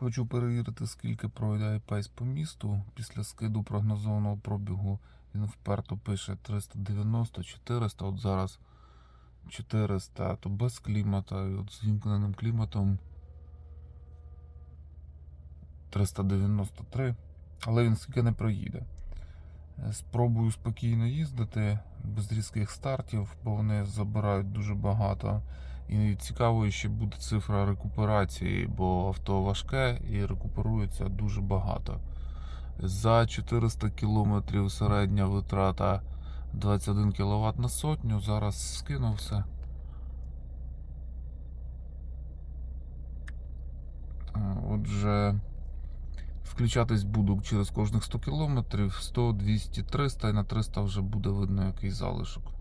Хочу перевірити, скільки пройде iPace по місту. Після скиду прогнозованого пробігу він вперто пише 390-400. От зараз 400, то без клімата. І от з вімкненим кліматом 393. Але він скільки не проїде. Е, Спробую спокійно їздити, без різких стартів, бо вони забирають дуже багато. І цікаво ще буде цифра рекуперації, бо авто важке і рекуперується дуже багато. За 400 км середня витрата 21 кВт на сотню. Зараз скинув все. Отже, включатись буду через кожних 100 км, 100, 200, 300 і на 300 вже буде видно який залишок.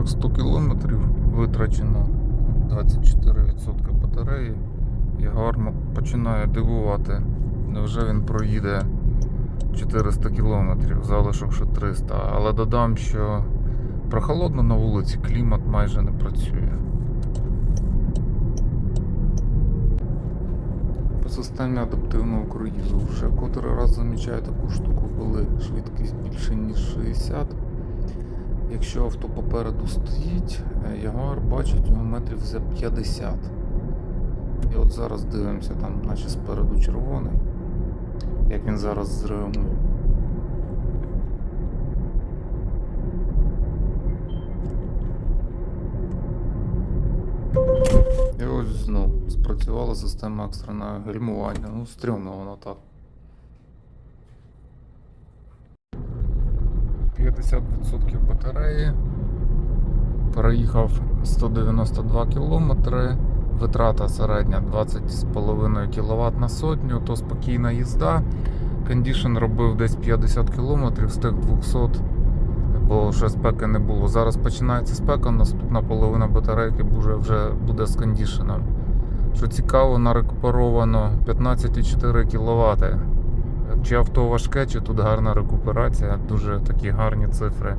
Перших 100 кілометрів витрачено 24% батареї. Гарно починає дивувати. Невже він проїде 400 кілометрів, залишок ще 300. Але додам, що прохолодно на вулиці, клімат майже не працює. По системі адаптивного круїзу вже котрий раз замічаю таку штуку, коли швидкість більше ніж 60. Якщо авто попереду стоїть, е, Ягуар бачить його метрів за 50. І от зараз дивимося, там наче спереду червоний. Як він зараз зреагує. І ось знов спрацювала система екстреного гальмування. Ну, стрьомно воно так. 50% батареї. Проїхав 192 км. Витрата середня 20,5 кВт на сотню, то спокійна їзда. Кондішн робив десь 50 км з тих 200, бо ще спеки не було. Зараз починається спека, наступна половина батарейки буде вже буде з кондішеном. Що цікаво, нарекуперовано 15,4 кВт. Чи авто важке, чи тут гарна рекуперація, дуже такі гарні цифри.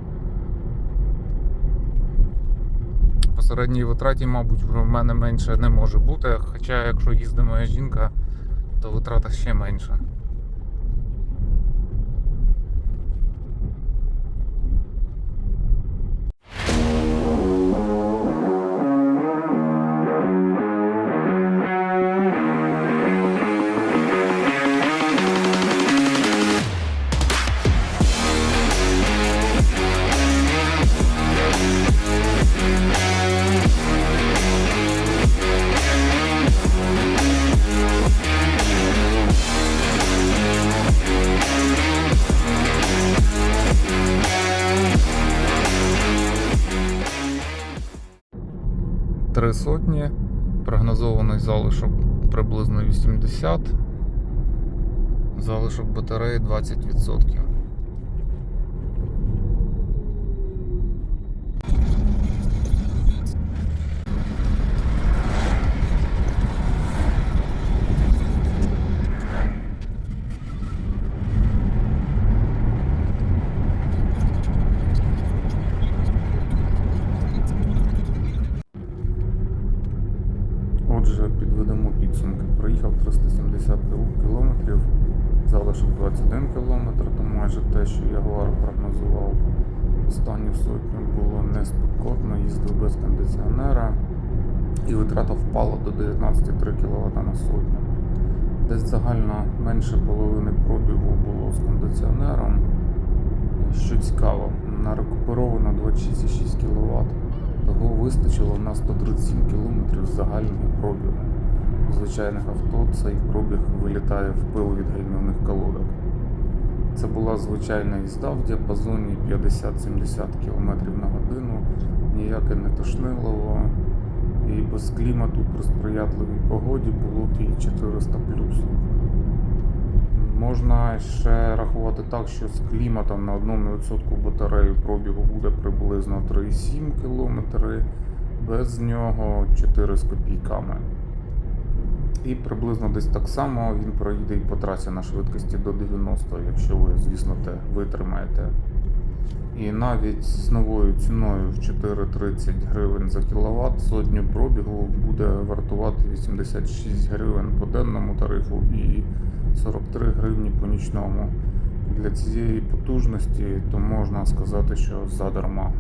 По середній витраті, мабуть, в мене менше не може бути. Хоча, якщо їздить моя жінка, то витрата ще менша. Три сотні, прогнозований залишок приблизно 80, залишок батареї 20%. Отже, підведемо підсумки. Проїхав 370 кілометрів, залишок 21 кілометр, то майже те, що Ягуар прогнозував. Останню сотню було неспекотно, їздив без кондиціонера і витрата впала до 19,3 кВт на сотню. Десь загально менше половини пробігу було з кондиціонером. Що цікаво, нарекуперовано 26,6 кВт. Того вистачило на 137 км загального пробігу. Звичайних авто цей пробіг вилітає в пил від гальмівних колодок. Це була звичайна їзда в діапазоні 50-70 км на годину, ніяке не тошнилово. І без клімату при сприятливій погоді було б і 400 Можна ще рахувати так, що з кліматом на 1% батареї пробігу буде приблизно 3,7 км, без нього 4 з копійками. І приблизно десь так само він проїде і по трасі на швидкості до 90, якщо ви, звісно, те витримаєте. І навіть з новою ціною в 4,30 гривень за кіловат сотню пробігу буде вартувати 86 гривень по денному тарифу і 43 гривні по нічному. Для цієї потужності то можна сказати, що задарма.